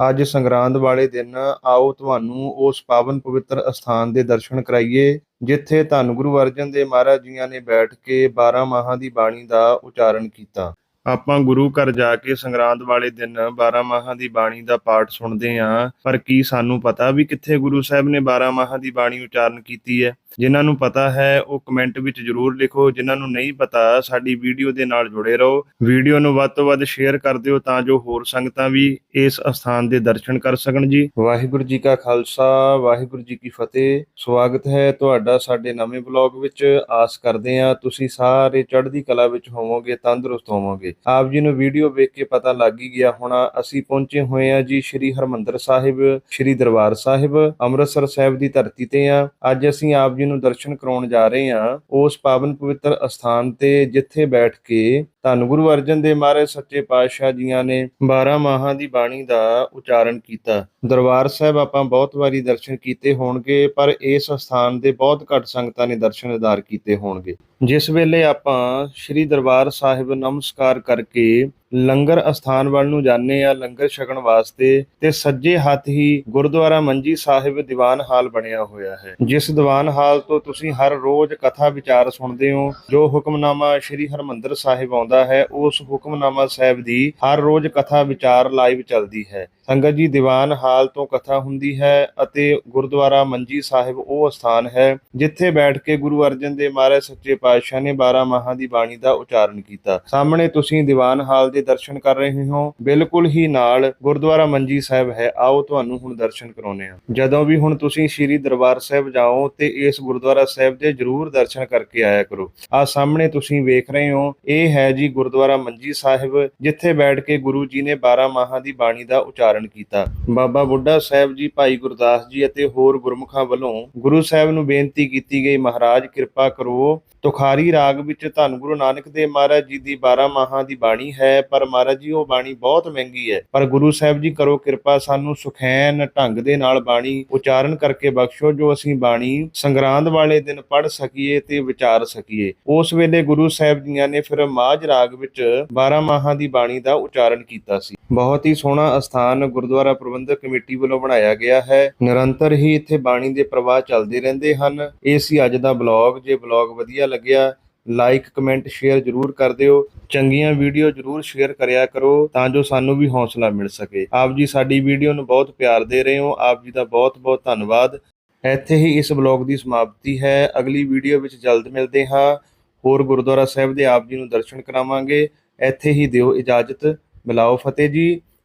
ਅੱਜ ਸੰਗਰਾਂਦ ਵਾਲੇ ਦਿਨ ਆਓ ਤੁਹਾਨੂੰ ਉਸ ਪਾਵਨ ਪਵਿੱਤਰ ਅਸਥਾਨ ਦੇ ਦਰਸ਼ਨ ਕਰਾਈਏ, ਜਿੱਥੇ ਧੰਨ ਗੁਰੂ ਅਰਜਨ ਦੇਵ ਮਹਾਰਾਜ ਜੀਆਂ ਨੇ ਬੈਠ ਕੇ 12 ਮਾਹਾਂ ਦੀ ਬਾਣੀ ਦਾ ਉਚਾਰਨ ਕੀਤਾ। ਆਪਾਂ ਗੁਰੂ ਘਰ ਜਾ ਕੇ ਸੰਗਰਾਂਦ ਵਾਲੇ ਦਿਨ 12 ਮਾਹਾਂ ਦੀ ਬਾਣੀ ਦਾ ਪਾਠ ਸੁਣਦੇ ਆਂ ਪਰ ਕੀ ਸਾਨੂੰ ਪਤਾ ਵੀ ਕਿੱਥੇ ਗੁਰੂ ਸਾਹਿਬ ਨੇ 12 ਮਾਹਾਂ ਦੀ ਬਾਣੀ ਉਚਾਰਨ ਕੀਤੀ ਹੈ? ਜਿਨ੍ਹਾਂ ਨੂੰ ਪਤਾ ਹੈ, ਉਹ ਕਮੈਂਟ ਵਿੱਚ ਜਰੂਰ ਲਿਖੋ। ਜਿਨ੍ਹਾਂ ਨੂੰ ਨਹੀਂ ਪਤਾ, ਸਾਡੀ ਵੀਡੀਓ ਦੇ ਨਾਲ ਜੁੜੇ ਰਹੋ। ਵੀਡੀਓ ਨੂੰ ਵੱਧ ਤੋਂ ਵੱਧ ਸ਼ੇਅਰ ਕਰ ਦਿਓ ਤਾਂ ਜੋ ਹੋਰ ਸੰਗਤਾਂ ਵੀ ਇਸ ਅਸਥਾਨ ਦੇ ਦਰਸ਼ਨ ਕਰ ਸਕਣ ਜੀ। ਵਾਹਿਗੁਰੂ ਜੀ ਕਾ ਖਾਲਸਾ, ਵਾਹਿਗੁਰੂ ਜੀ ਕੀ ਫਤਿਹ। ਸਵਾਗਤ ਹੈ ਤੁਹਾਡਾ ਸਾਡੇ ਨਵੇਂ ਬਲੌਗ ਵਿੱਚ। ਆਸ ਕਰਦੇ ਹਾਂ ਤੁਸੀਂ ਸਾਰੇ ਚੜ੍ਹਦੀ ਕਲਾ ਵਿੱਚ ਹੋਵੋਗੇ, ਤੰਦਰੁਸਤ ਹੋਵੋਗੇ। ਆਪ ਜੀ ਨੂੰ ਵੀਡੀਓ ਵੇਖ ਕੇ ਪਤਾ ਲੱਗ ਹੀ ਗਿਆ ਹੋਣਾ, ਅਸੀਂ ਪਹੁੰਚੇ ਹੋਏ ਹਾਂ ਜੀ ਸ੍ਰੀ ਹਰਮੰਦਰ ਸਾਹਿਬ, ਸ੍ਰੀ ਦਰਬਾਰ ਸਾਹਿਬ, ਅੰਮ੍ਰਿਤਸਰ ਸਾਹਿਬ ਦੀ ਧਰਤੀ ਤੇ ਆ ਅੱਜ ਅਸੀਂ ਆਪ ਜੀ ਨੂੰ ਦਰਸ਼ਨ ਕਰਾਉਣ ਜਾ ਰਹੇ ਹਾਂ ਉਸ ਪਾਵਨ ਪਵਿੱਤਰ ਅਸਥਾਨ ਤੇ ਜਿੱਥੇ ਬੈਠ ਕੇ ਧੰਨ ਗੁਰੂ ਅਰਜਨ ਦੇਵ ਮਹਾਰਾਜ ਸੱਚੇ ਪਾਤਸ਼ਾਹ ਜੀਆਂ ਨੇ 12 ਮਾਹਾਂ ਦੀ ਬਾਣੀ ਦਾ ਉਚਾਰਨ ਕੀਤਾ। ਦਰਬਾਰ ਸਾਹਿਬ ਆਪਾਂ ਬਹੁਤ ਵਾਰੀ ਦਰਸ਼ਨ ਕੀਤੇ ਹੋਣਗੇ, ਪਰ ਇਸ ਸਥਾਨ ਦੇ ਬਹੁਤ ਘੱਟ ਸੰਗਤਾਂ ਨੇ ਦਰਸ਼ਨ ਦਿਦਾਰ ਕੀਤੇ ਹੋਣਗੇ। ਜਿਸ ਵੇਲੇ ਆਪਾਂ ਸ੍ਰੀ ਦਰਬਾਰ ਸਾਹਿਬ ਨਮਸਕਾਰ ਕਰਕੇ ਲੰਗਰ ਅਸਥਾਨ ਵੱਲ ਨੂੰ ਜਾਂਦੇ ਆ ਲੰਗਰ ਛਕਣ ਵਾਸਤੇ, ਤੇ ਸੱਜੇ ਹੱਥ ਹੀ ਗੁਰਦੁਆਰਾ ਮੰਜੀ ਸਾਹਿਬ ਦੀਵਾਨ ਹਾਲ ਬਣਿਆ ਹੋਇਆ ਹੈ। ਜਿਸ ਦੀਵਾਨ ਹਾਲ ਤੋਂ ਤੁਸੀਂ ਹਰ ਰੋਜ਼ ਕਥਾ ਵਿਚਾਰ ਸੁਣਦੇ ਹੋ, ਜੋ ਹੁਕਮਨਾਮਾ ਸ੍ਰੀ ਹਰਮੰਦਰ ਸਾਹਿਬ ਆਉਂਦਾ ਹੈ ਉਸ ਹੁਕਮਨਾਮਾ ਸਾਹਿਬ ਦੀ ਹਰ ਰੋਜ਼ ਕਥਾ ਵਿਚਾਰ ਲਾਈਵ ਚੱਲਦੀ ਹੈ। ਸੰਗਤ ਜੀ ਦੀਵਾਨ ਹਾਲ ਤੋਂ ਕਥਾ ਹੁੰਦੀ ਹੈ ਅਤੇ ਗੁਰਦੁਆਰਾ ਮੰਜੀ ਸਾਹਿਬ ਉਹ ਸਥਾਨ ਹੈ, ਜਿੱਥੇ ਬੈਠ ਕੇ ਗੁਰੂ ਅਰਜਨ ਦੇਵ ਮਹਾਰਾਜ ਸੱਚੇ ਪਾਤਸ਼ਾਹ ਨੇ 12 ਮਾਹਾਂ ਦੀ ਬਾਣੀ ਦਾ ਉਚਾਰਨ ਕੀਤਾ। ਸਾਹਮਣੇ ਤੁਸੀਂ ਦੀਵਾਨ ਹਾਲ ਦੇ ਦਰਸ਼ਨ ਕਰ ਰਹੇ ਹੋ। ਬਿਲਕੁਲ ਹੀ ਨਾਲ ਗੁਰਦੁਆਰਾ ਮੰਜੀ ਸਾਹਿਬ ਹੈ। ਆਓ ਤੁਹਾਨੂੰ ਹੁਣ ਦਰਸ਼ਨ ਕਰਾਉਨੇ ਆ ਜਦੋਂ ਵੀ ਹੁਣ ਤੁਸੀਂ ਸ੍ਰੀ ਦਰਬਾਰ ਸਾਹਿਬ ਜਾਓ ਤੇ ਇਸ ਗੁਰਦੁਆਰਾ ਸਾਹਿਬ ਦੇ ਜਰੂਰ ਦਰਸ਼ਨ ਕਰਕੇ ਆਇਆ ਕਰੋ। ਆ ਸਾਹਮਣੇ ਤੁਸੀਂ ਵੇਖ ਰਹੇ ਹੋ, ਇਹ ਹੈ ਜੀ ਗੁਰਦੁਆਰਾ ਮੰਜੀ ਸਾਹਿਬ, ਜਿੱਥੇ ਬੈਠ ਕੇ ਗੁਰੂ ਜੀ ਨੇ 12 ਮਾਹਾਂ ਦੀ ਬਾਣੀ ਦਾ ਉਚਾਰਨ ਕੀਤਾ। ਬਾਬਾ ਬੁੱਢਾ ਸਾਹਿਬ ਜੀ, ਭਾਈ ਗੁਰਦਾਸ ਜੀ ਅਤੇ ਹੋਰ ਗੁਰਮੁਖਾਂ ਵੱਲੋਂ ਗੁਰੂ ਸਾਹਿਬ ਨੂੰ ਬੇਨਤੀ ਕੀਤੀ ਗਈ, ਮਹਾਰਾਜ ਕਿਰਪਾ ਕਰੋ, ਤੁਖਾਰੀ ਰਾਗ ਵਿੱਚ ਧੰਨ ਗੁਰੂ ਨਾਨਕ ਦੇਵ ਮਹਾਰਾਜ ਜੀ ਦੀ 12 ਮਾਹਾਂ ਦੀ ਬਾਣੀ ਹੈ, ਪਰ ਮਹਾਰਾਜ ਜੀ, ਉਹ ਬਾਣੀ ਬਹੁਤ ਮਹਿੰਗੀ ਹੈ। ਪਰ ਗੁਰੂ ਸਾਹਿਬ ਜੀ, ਕਰੋ ਕਿਰਪਾ, ਸਾਨੂੰ ਸੁਖੈਨ ਢੰਗ ਦੇ ਨਾਲ ਬਾਣੀ ਉਚਾਰਨ ਕਰਕੇ ਬਖਸ਼ੋ, ਜੋ ਅਸੀਂ ਬਾਣੀ ਸੰਗਰਾਂਦ ਵਾਲੇ ਦਿਨ ਪੜ ਸਕੀਏ ਤੇ ਵਿਚਾਰ ਸਕੀਏ। ਉਸ ਵੇਲੇ ਗੁਰੂ ਸਾਹਿਬ ਜੀਆਂ ਨੇ ਫਿਰ ਮਾਝ ਰਾਗ ਵਿੱਚ 12 ਮਾਹਾਂ ਦੀ ਬਾਣੀ ਦਾ ਉਚਾਰਨ ਕੀਤਾ ਸੀ। ਬਹੁਤ ਹੀ ਸੋਹਣਾ ਅਸਥਾਨ ਗੁਰਦੁਆਰਾ ਪ੍ਰਬੰਧਕ ਕਮੇਟੀ ਵੱਲੋਂ ਬਣਾਇਆ ਗਿਆ ਹੈ। ਨਿਰੰਤਰ ਹੀ ਇੱਥੇ ਬਾਣੀ ਦੇ ਪ੍ਰਵਾਹ ਚੱਲਦੇ ਰਹਿੰਦੇ ਹਨ। ਇਹ ਸੀ ਅੱਜ ਦਾ ਬਲੌਗ। ਜੇ ਬਲੌਗ ਵਧੀਆ ਲੱਗਿਆ ਲਾਈਕ ਕਮੈਂਟ ਸ਼ੇਅਰ ਜਰੂਰ ਕਰ ਦਿਓ। ਚੰਗੀਆਂ ਵੀਡੀਓ ਜਰੂਰ ਸ਼ੇਅਰ ਕਰਿਆ ਕਰੋ ਤਾਂ ਜੋ ਸਾਨੂੰ ਵੀ ਹੌਸਲਾ ਮਿਲ ਸਕੇ। ਆਪ ਜੀ ਸਾਡੀ ਵੀਡੀਓ ਨੂੰ ਬਹੁਤ ਪਿਆਰ ਦੇ ਰਹੇ ਹੋ। ਆਪ ਜੀ ਦਾ ਬਹੁਤ ਬਹੁਤ ਧੰਨਵਾਦ। ਇੱਥੇ ਹੀ ਇਸ ਬਲੌਗ ਦੀ ਸਮਾਪਤੀ ਹੈ। ਅਗਲੀ ਵੀਡੀਓ ਵਿੱਚ ਜਲਦ ਮਿਲਦੇ ਹਾਂ। ਹੋਰ ਗੁਰਦੁਆਰਾ ਸਾਹਿਬ ਦੇ ਆਪ ਜੀ ਨੂੰ ਦਰਸ਼ਨ ਕਰਾਵਾਂਗੇ। ਇੱਥੇ ਹੀ ਦਿਓ ਇਜਾਜ਼ਤ। ਮਿਲਾਓ ਫਤਿਹ ਜੀ।